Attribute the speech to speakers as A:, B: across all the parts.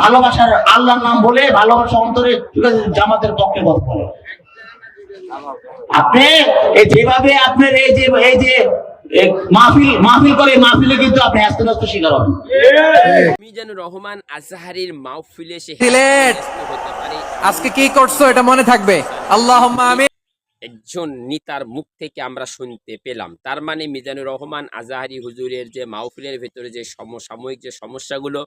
A: ভালোবাসার আল্লাহর নাম বলে ভালোবাসা অন্তরে জামাতের পক্ষে কথা বলে আপনি যেভাবে আপনার এই যে এই যে মাহফিল মাহফিল করে মাহফিলে কিন্তু আপনি আস্তে আস্তে শিকার হবেন।
B: মিজানুর রহমান আজহারির মাহফিলে সে
C: সিলেট। আজকে কি করছ এটা মনে থাকবে?
B: একজন নেতার মুখ থেকে আমরা শুনতে পেলাম। তার মানে মিজানুর রহমান আজাহারি হুজুরের যে মাহফিলের ভেতরে যে সমসাময়িক যে সমস্যাগুলো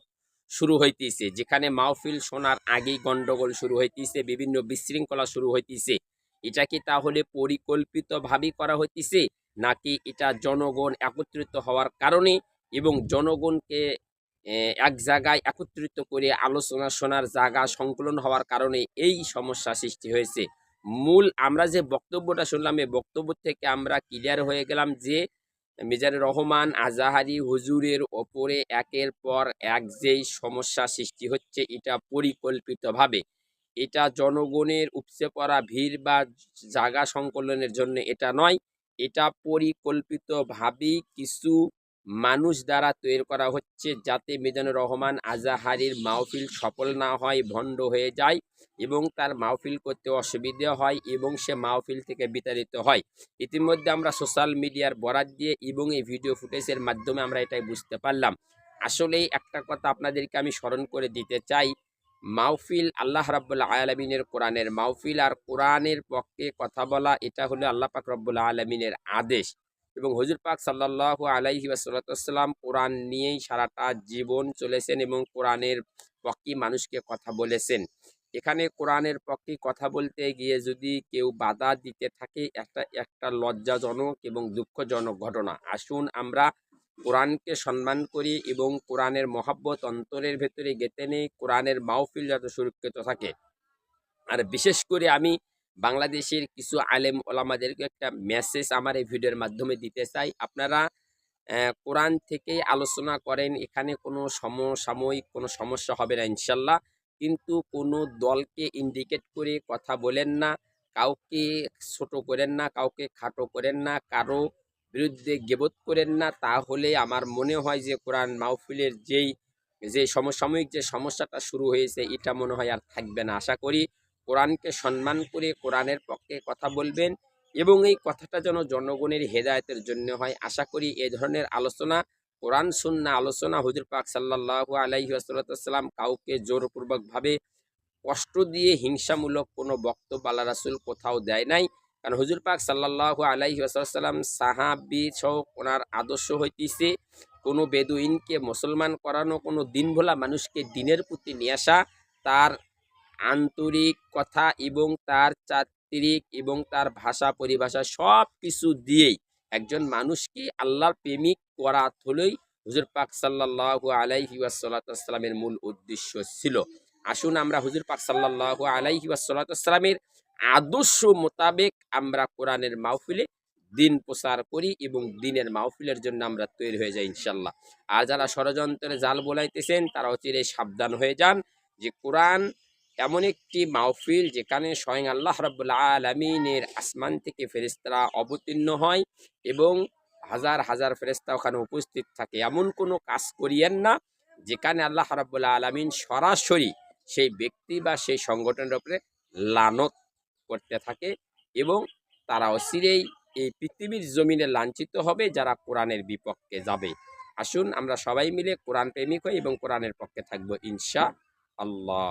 B: শুরু হইতেছে। যেখানে মাহফিল শোনার আগেই গন্ডগোল শুরু হইতেছে, বিভিন্ন বিশৃঙ্খলা শুরু হইতেছে। এটা কি তাহলে পরিকল্পিতভাবেই করা হইতেছে, নাকি এটা জনগণ একত্রিত হওয়ার কারণে এবং জনগণকে এক জায়গায় একত্রিত করে আলোচনা শোনার জায়গা সংকলন হওয়ার কারণে এই সমস্যা সৃষ্টি হয়েছে। মূল আমরা যে বক্তব্যটা শুনলাম, এই বক্তব্য থেকে আমরা ক্লিয়ার হয়ে গেলাম যে মিজানুর রহমান, আজাহারি হুজুরের ওপরে একের পর এক যেই সমস্যা সৃষ্টি হচ্ছে, এটা পরিকল্পিতভাবে। এটা জনগণের উপচে পড়া ভিড় বা জায়গা সংকলনের জন্য এটা নয়, এটা পরিকল্পিতভাবেই কিছু মানুষ দ্বারা তৈরি করা হচ্ছে যাতে মিজানুর রহমান আজাহারির মাহফিল সফল না হয়, ভণ্ড হয়ে যায় এবং তার মাহফিল করতে অসুবিধা হয় এবং সে মাহফিল থেকে বিতাড়িত হয়। ইতিমধ্যে আমরা সোশ্যাল মিডিয়ার বরাত দিয়ে এবং এই ভিডিও ফুটেজের মাধ্যমে আমরা এটাই বুঝতে পারলাম। আসলেই একটা কথা আপনাদেরকে আমি স্মরণ করে দিতে চাই, মাহফিল আল্লাহ রাব্বুল আলমিনের কোরআনের মাহফিল আর কোরআনের পক্ষে কথা বলা, এটা হলো আল্লাহ পাক রব্বুল আলমিনের আদেশ। এবং হুজুর পাক সাল্লাহ আলাইহি ওয়াসাল্লাম কোরআন নিয়েই সারাটা জীবন চলেছেন এবং কোরআনের পক্ষে মানুষকে কথা বলেছেন। এখানে কোরআনের পক্ষে কথা বলতে গিয়ে যদি কেউ বাধা দিতে থাকে, একটা একটা লজ্জাজনক এবং দুঃখজনক ঘটনা। আসুন আমরা কোরআনকে সম্মান করি এবং কোরআনের মহাব্বত অন্তরের ভেতরে গেতে নেই, কোরআনের মাহফিল যাতে সুরক্ষিত থাকে। আর বিশেষ করে আমি বাংলাদেশের কিছু আলেম ওলামাদেরকে একটা মেসেজ আমার এই ভিডিওর মাধ্যমে দিতে চাই। আপনারা কোরআন থেকেই আলোচনা করেন, এখানে কোনো সমসাময়িক কোনো সমস্যা হবে না ইনশাল্লাহ। কিন্তু কোনো দলকে ইন্ডিকেট করে কথা বলেন না, কাউকে ছোট করেন না, কাউকে খাটো করেন না, কারও বিরুদ্ধে গেবত করেন না, তাহলে আমার মনে হয় যে কোরআন মাহফিলের যেই, যে সমসাময়িক যে সমস্যাটা শুরু হয়েছে, এটা মনে হয় আর থাকবে না। আশা করি কোরআনকে সম্মান করে কোরআনের পক্ষে কথা বলবেন এবং এই কথাটা যেন জনগণের হেদায়তের জন্য হয়। আশা করি এ ধরনের আলোচনা, কোরআন সুন্না আলোচনা হুজুর পাক সাল্লাল্লাহু আলাইহি ওয়াসাল্লাম কাউকে জোরপূর্বকভাবে কষ্ট দিয়ে হিংসামূলক কোনো বক্তব্য আল্লাহ রাসুল কোথাও দেয় নাই। কারণ হুজুর পাক সাল্লাল্লাহু আলাইহি ওয়াসাল্লাম সাহাবি সহ ওনার আদর্শ হইতেছে কোনো বেদুইনকে মুসলমান করানো, কোনো দিন ভোলা মানুষকে দিনের প্রতি নিয়ে আসা, তার আন্তরিক কথা এবং তার চারিত্রিক এবং তার ভাষা পরিভাষা সব কিছু দিয়েই একজন মানুষকে আল্লাহর প্রেমিক করা হলেই হুজুর পাক সাল্লাল্লাহু আলাইহি ওয়াসাল্লামের মূল উদ্দেশ্য ছিল। আসুন আমরা হুজুর পাক সাল্লাল্লাহু আলাইহি ওয়াসাল্লামের আদর্শ মোতাবেক আমরা কোরআনের মাহফিলে দিন প্রচার করি এবং দিনের মাহফিলের জন্য আমরা তৈরি হয়ে যাই ইনশাল্লাহ আর যারা ষড়যন্ত্রে জাল বোলাইতেছেন তারা অচিরে সাবধান হয়ে যান যে কোরআন এমন একটি মাহফিল যেখানে স্বয়ং আল্লাহ রাব্বুল আলমিনের আসমান থেকে ফেরেস্তারা অবতীর্ণ হয় এবং হাজার হাজার ফেরেস্তা ওখানে উপস্থিত থাকে। এমন কোনো কাজ করিয়েন না যেখানে আল্লাহ রাব্বুল আলমিন সরাসরি সেই ব্যক্তি বা সেই সংগঠনের উপরে লানত করতে থাকে এবং তারা অচিরেই এই পৃথিবীর জমিনে লাঞ্ছিত হবে যারা কোরআনের বিপক্ষে যাবে। আসুন আমরা সবাই মিলে কোরআন প্রেমিক হই এবং কোরআনের পক্ষে থাকব ইনশা আল্লাহ